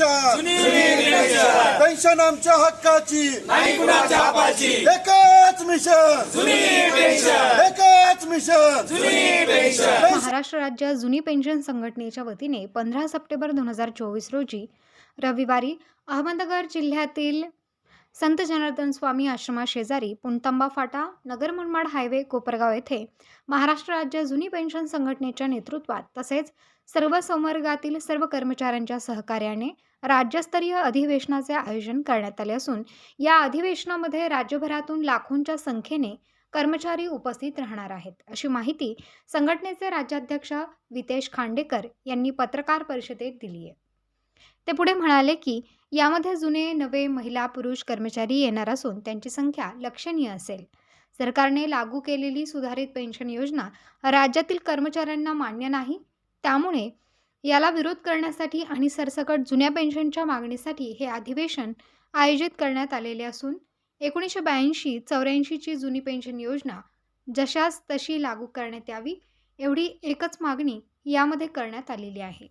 Pension pension आमच्या हक्काची. नाही कुणाच्या बापाची एकच मिशन. जुनी पेन्शन. एकच मिशन. जुनी पेन्शन. महाराष्ट्र राज्य जुनी पेन्शन संघटनेच्या वतीने पंधरा सप्टेंबर दोन हजार चोवीस रोजी रविवारी अहमदनगर जिल्ह्यातील संत जनार्दन स्वामी आश्रमाशेजारी पुणतांबा फाटा नगर मुरमाड हायवे कोपरगाव येथे महाराष्ट्र राज्य जुनी पेन्शन संघटनेच्या नेतृत्वात तसेच सर्व संवर्गातील सर्व कर्मचाऱ्यांच्या सहकार्याने राज्यस्तरीय अधिवेशनाचे आयोजन करण्यात आले असून या अधिवेशनामध्ये राज्यभरातून लाखोंच्या संख्येने कर्मचारी उपस्थित राहणार आहेत. अशी माहिती संघटनेचे राज्याध्यक्ष वितेश खांडेकर यांनी पत्रकार परिषदेत दिली आहे. ते पुढे म्हणाले की यामध्ये जुने नवे महिला पुरुष कर्मचारी येणार असून त्यांची संख्या लक्षणीय असेल. सरकारने लागू केलेली सुधारित पेन्शन योजना राज्यातील कर्मचाऱ्यांना मान्य नाही त्यामुळे याला विरोध करण्यासाठी आणि सरसकट जुन्या पेन्शनच्या मागणीसाठी हे अधिवेशन आयोजित करण्यात आलेले असून एकोणीसशे ब्याऐंशी चौऱ्याऐंशीची जुनी पेन्शन योजना जशास तशी लागू करण्यात यावी एवढी एकच मागणी यामध्ये करण्यात आलेली आहे.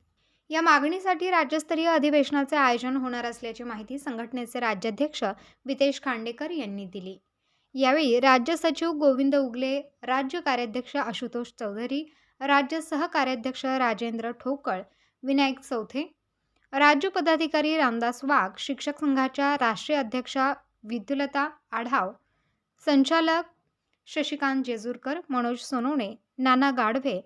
या मागणीसाठी राज्यस्तरीय अधिवेशनाचे आयोजन होणार असल्याची माहिती संघटनेचे राज्याध्यक्ष वितेश खांडेकर यांनी दिली. यावेळी राज्य सचिव गोविंद उगले राज्य कार्याध्यक्ष आशुतोष चौधरी राज्य सहकार्याध्यक्ष राजेंद्र ठोकळ विनायक चौथे राज्य पदाधिकारी रामदास वाघ शिक्षक संघाच्या राष्ट्रीय अध्यक्षा विद्युलता आढाव संचालक शशिकांत जेजूरकर मनोज सोनवणे नाना गाढवे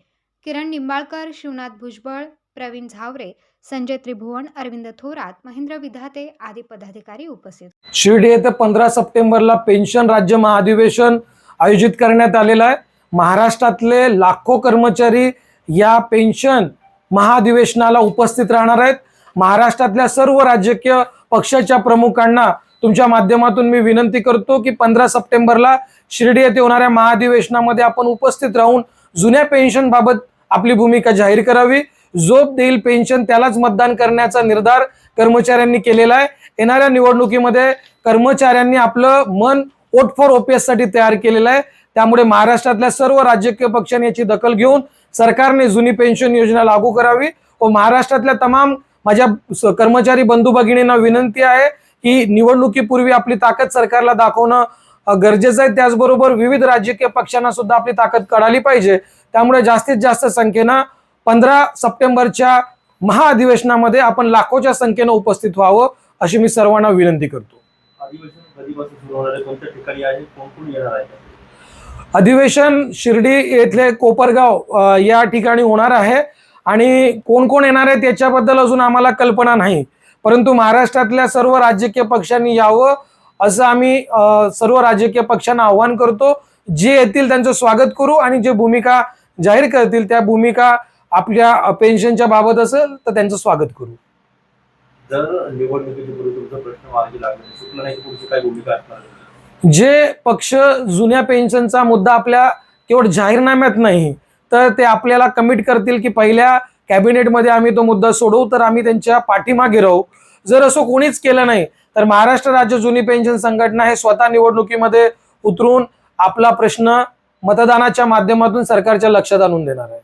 किरण निंबाळकर शिवनाथ भुजबळ प्रवीण झावरे संजय त्रिभुवन अरविंद थोरात महेंद्र विधाते आदी पदाधिकारी उपस्थित. शिर्डी येथे पंधरा सप्टेंबरला पेन्शन राज्य महाधिवेशन आयोजित करण्यात आलेलं आहे. महाराष्ट्रातले लाखो कर्मचारी या पेन्शन महाधिवेशनाला उपस्थित राहणार आहेत. महाराष्ट्रातल्या सर्व राजकीय पक्षाच्या प्रमुखांना तुमच्या माध्यमातून मी विनंती करतो की पंधरा सप्टेंबरला शिर्डी येथे होणाऱ्या महाधिवेशनामध्ये आपण उपस्थित राहून जुन्या पेन्शन बाबत आपली भूमिका जाहीर करावी. जोप देईल पेन्शन त्यालाच मतदान करण्याचा निर्धार कर्मचाऱ्यांनी केलेला आहे. येणाऱ्या निवडणुकीमध्ये कर्मचाऱ्यांनी आपलं मन ओट फॉर ओपीएससाठी तयार केलेलं आहे. त्यामुळे महाराष्ट्रातल्या सर्व राजकीय पक्षांनी याची दखल घेऊन सरकारने जुनी पेन्शन योजना लागू करावी. व महाराष्ट्रातल्या तमाम माझ्या कर्मचारी बंधू भगिनींना विनंती आहे की निवडणुकीपूर्वी आपली ताकद सरकारला दाखवणं गरजेचं आहे. त्याचबरोबर विविध राजकीय पक्षांना सुद्धा आपली ताकद कळाली पाहिजे. त्यामुळे जास्तीत जास्त संख्येनं पंधरा सप्टेंबरच्या महाअधिवेशनामध्ये आपण लाखोच्या संख्येनं उपस्थित व्हावं अशी मी सर्वांना विनंती करतो. अधिवेशन कधीपासून सुरू होणार आहे? कोणत्या ठिकाणी आहे? कोण कोण येणार आहे? अधिवेशन शिर्डी येथले कोपरगाव या ठिकाणी होणार आहे. आणि कोण कोण येणार आहे त्याच्याबद्दल अजून आम्हाला कल्पना नाही. परंतु महाराष्ट्रातल्या सर्व राजकीय पक्षांनी यावं असं आम्ही सर्व राजकीय पक्षांना आव्हान करतो. जे येतील त्यांचं स्वागत करू आणि जे भूमिका जाहीर करतील त्या भूमिका आपल्या पेन्शनच्या बाबत असेल तर त्यांचं स्वागत करू. जर निवडणुकीच्या तुमचा प्रश्न मार्गी लागला नाही पुढची काय भूमिका असणार? जे पक्ष जुन्या पेन्शनचा मुद्दा आपल्या केवळ जाहीरनाम्यात नाही तर ते आपल्याला कमिट करतील की पहिल्या कॅबिनेटमध्ये आम्ही तो मुद्दा सोडवू तर आम्ही त्यांच्या पाठीमागे राहू. जर असं कोणीच केलं नाही तर महाराष्ट्र राज्य जुनी पेन्शन संघटना हे स्वतः निवडणुकीमध्ये उतरून आपला प्रश्न मतदानाच्या माध्यमातून सरकारच्या लक्षात आणून देणार आहे.